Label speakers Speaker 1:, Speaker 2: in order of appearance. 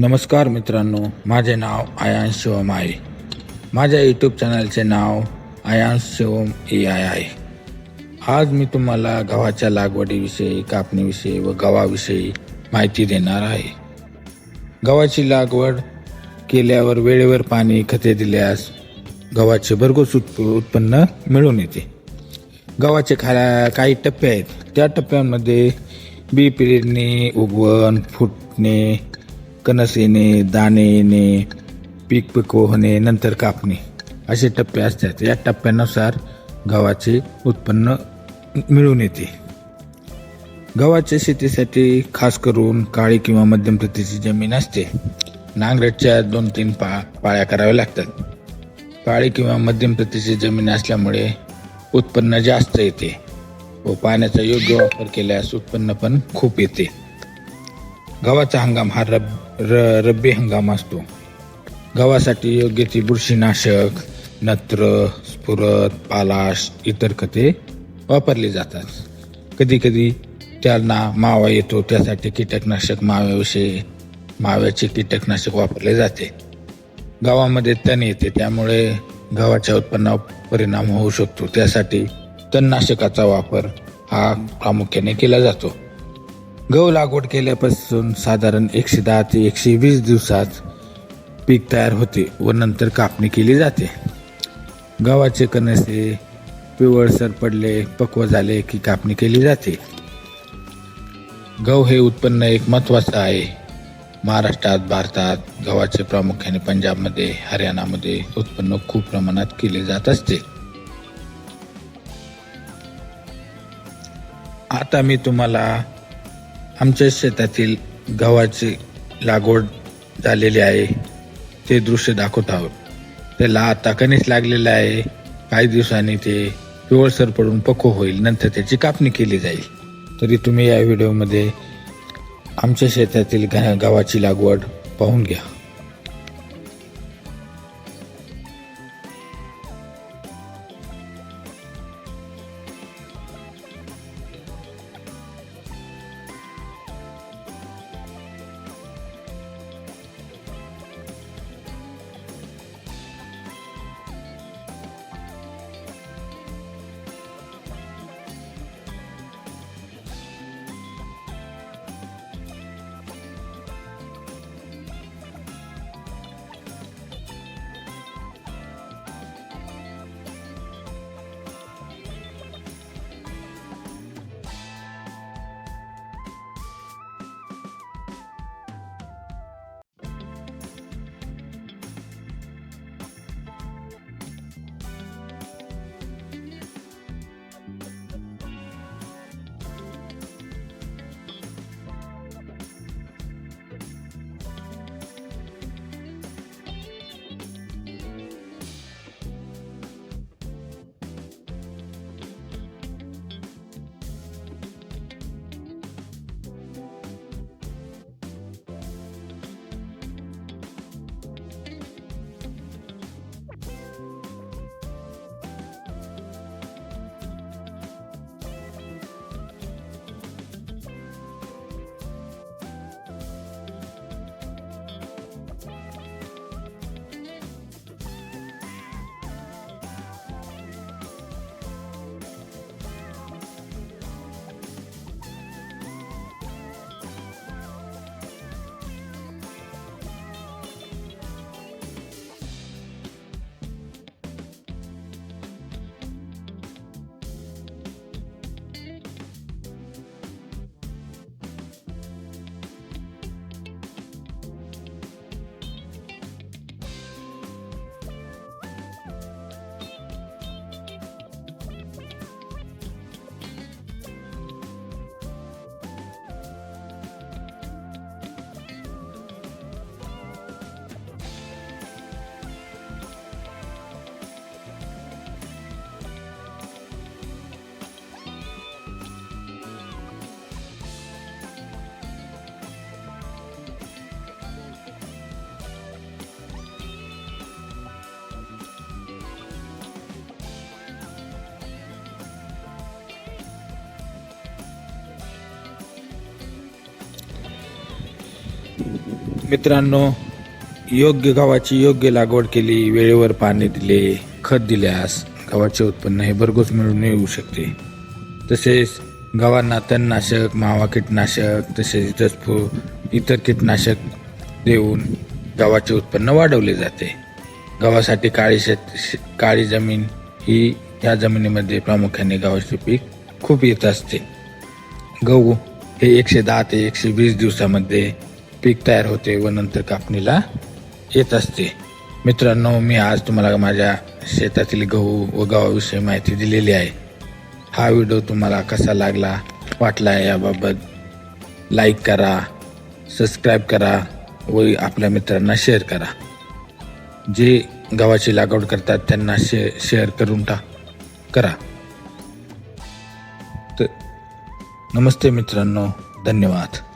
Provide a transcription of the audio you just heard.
Speaker 1: नमस्कार मित्रांनो माझे नाव आयांश शिवम आहे. माझ्या यूट्यूब चॅनलचे नाव आयांश शिवम ए आय आहे. आज मी तुम्हाला गव्हाच्या लागवडीविषयी कापणीविषयी व गव्हाविषयी माहिती देणार आहे. गव्हाची लागवड केल्यावर वेळेवर पाणी खते दिल्यास गव्हाचे भरघोस उत्प उत्पन्न मिळून येते. गव्हाचे खा काही टप्पे आहेत. त्या टप्प्यांमध्ये बी पेरणे उगवण फुटणे कणस येणे दाणे येणे पीक पिकव होणे नंतर कापणे. असे टप्पे असतात. या टप्प्यानुसार गव्हाचे उत्पन्न मिळून येते. गव्हाच्या शेतीसाठी खास करून काळी किंवा मध्यम प्रतीची जमीन असते. नांगरटच्या दोन तीन पा पाळ्या कराव्या लागतात. काळी किंवा मध्यम प्रतीची जमीन असल्यामुळे उत्पन्न जास्त येते व पाण्याचा योग्य वापर केल्यास उत्पन्न पण खूप येते. गव्हाचा हंगाम हा रब र रब्बी हंगाम असतो. गव्हासाठी योग्य ती बुरशीनाशक नत्र स्फुरत पालाश इतर खते वापरली जातात. कधी कधी त्यांना मावा येतो त्यासाठी कीटकनाशक माव्याविषयी माव्याचे कीटकनाशक वापरले जाते. गावामध्ये तण येते त्यामुळे गव्हाच्या उत्पन्नावर परिणाम होऊ शकतो. त्यासाठी तणनाशकाचा वापर हा प्रामुख्याने केला जातो. गहू लागवड केल्यापासून साधारण एकशे दहा ते एकशे वीस दिवसात पीक तयार होते व नंतर कापणी केली जाते. गव्हाचे कणसे पिवळसर पडले पक्व झाले की कापणी केली जाते. गहू हे उत्पन्न एक महत्त्वाचं आहे. महाराष्ट्रात भारतात गव्हाचे प्रामुख्याने पंजाबमध्ये हरियाणामध्ये उत्पन्न खूप प्रमाणात केले जात असते. आता मी तुम्हाला आमच्या शेतातील गव्हाची लागवड झालेली आहे. ते दृश्य दाखवत आहोत. त्याला आता कणीस लागलेलं आहे. काही दिवसांनी ते पिवळसर पडून पक्व होईल. नंतर त्याची कापणी केली जाईल. तरी तुम्ही या व्हिडिओमध्ये आमच्या शेतातील घ गव्हाची लागवड पाहून घ्या. मित्रांनो योग्य गव्हाची योग्य लागवड केली वेळेवर पाणी दिले खत दिल्यास गव्हाचे उत्पन्न हे भरघोस मिळून येऊ शकते. तसेच गव्हांना तणनाशक मावा कीटनाशक तसेच दसफू इतर कीटनाशक देऊन गव्हाचे उत्पन्न वाढवले जाते. गव्हासाठी काळी शेत काळी जमीन ही या जमिनीमध्ये प्रामुख्याने गव्हाचे पीक खूप येत असते. गहू हे एकशे दहा ते एकशे वीस दिवसामध्ये पीक तयार होते व नंतर कापणीला येत असते. मित्रांनो मी आज तुम्हाला माझ्या शेतातील गहू व गव्हाविषयी माहिती दिलेली आहे. हा व्हिडिओ तुम्हाला कसा लागला वाटला याबाबत लाईक करा सबस्क्राईब करा व आपल्या मित्रांना शेअर करा. जे गव्हाची लागवड करतात त्यांना शे शेअर करून टाक करा. तर नमस्ते मित्रांनो धन्यवाद.